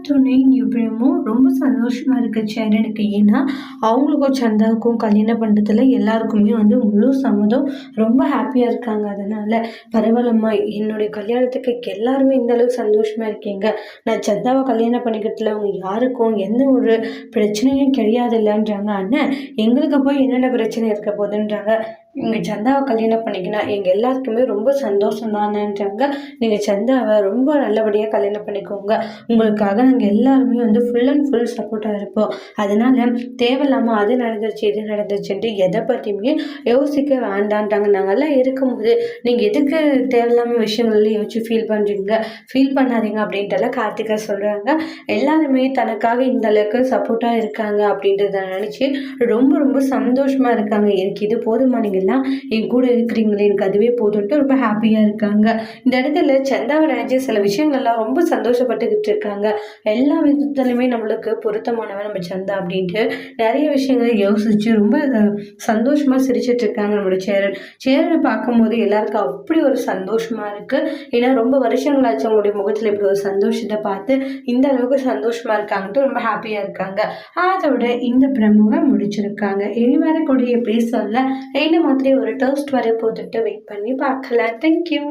துணை நிபுணமும் ரொம்ப சந்தோஷமா இருக்க சேரனுக்கு ஏன்னா அவங்களுக்கும் சந்தாவுக்கும் கல்யாணம் பண்ணுறதுல எல்லாருக்குமே வந்து முழு சம்மதம். ரொம்ப ஹாப்பியாக இருக்காங்க. அதனால் பரவாயில்லம்மா. என்னுடைய கல்யாணத்துக்கு எல்லாருமே இந்த அளவுக்கு சந்தோஷமாக இருக்கீங்க. நான் சந்தாவை கல்யாணம் பண்ணிக்கிறதுல அவங்க யாருக்கும் எந்த ஒரு பிரச்சனையும் கிடையாது இல்லைன்றாங்க அண்ணன் எங்களுக்கு போய் என்னென்ன பிரச்சனை இருக்க போகுதுன்றாங்க. நீங்கள் சந்தாவை கல்யாணம் பண்ணிக்கினா எங்கள் எல்லாருக்குமே ரொம்ப சந்தோஷம் தானேன்றாங்க நீங்கள் சந்தாவை ரொம்ப நல்லபடியாக கல்யாணம் பண்ணிக்கோங்க. உங்களுக்காக நாங்கள் எல்லாருமே வந்து ஃபுல் அண்ட் ஃபுல் சப்போர்ட்டாக இருப்போம். அதனால் தேவையில்லாமல் அது நடந்துருச்சு இது நடந்துருச்சுன்ட்டு எதை பற்றியுமே யோசிக்க வேண்டான்றாங்க நாங்கள்லாம் இருக்கும்போது நீங்கள் எதுக்கு தேவையில்லாமல் விஷயங்கள்லாம் யோசிச்சு ஃபீல் பண்ணுறீங்க ஃபீல் பண்ணாதீங்க அப்படின்ட்டுலாம் கார்த்திகா சொல்கிறாங்க எல்லாருமே தனக்காக இந்த அளவுக்கு சப்போர்ட்டாக இருக்காங்க அப்படின்றத நினச்சி ரொம்ப ரொம்ப சந்தோஷமாக இருக்காங்க. எனக்கு இது போதுமா நீங்கள் எல்லாம் என் கூட இருக்கிறீங்களே எனக்கு அதுவே போதும்ட்டு ரொம்ப ஹாப்பியாக இருக்காங்க. இந்த இடத்துல சந்தாவை நினைச்சு சில விஷயங்கள்லாம் ரொம்ப சந்தோஷப்பட்டுக்கிட்டு இருக்காங்க. எல்லா விதத்துலையுமே நம்மளுக்கு பொருத்தமானவன் நம்ம சந்தா அப்படின்ட்டு நிறைய விஷயங்களை யோசிச்சு ரொம்ப சந்தோஷமாக சிரிச்சிட்டு இருக்காங்க நம்மளோட சேரன். சேரனை பார்க்கும்போது எல்லாருக்கும் அப்படி ஒரு சந்தோஷமாக இருக்குது ஏன்னா ரொம்ப வருஷங்களாச்சு அவங்களுடைய முகத்தில் இப்படி ஒரு சந்தோஷத்தை பார்த்து இந்த அளவுக்கு சந்தோஷமாக இருக்காங்கன்ட்டு ரொம்ப ஹாப்பியாக இருக்காங்க. அதோட இந்த பிரமுவை முடிச்சிருக்காங்க. இனி வரக்கூடிய எபிசோடில் என்ன மாதிரி ஒரு டோஸ்ட் வர போட்டுட்டு வெயிட் பண்ணி பார்க்கலாம் தேங்க்யூ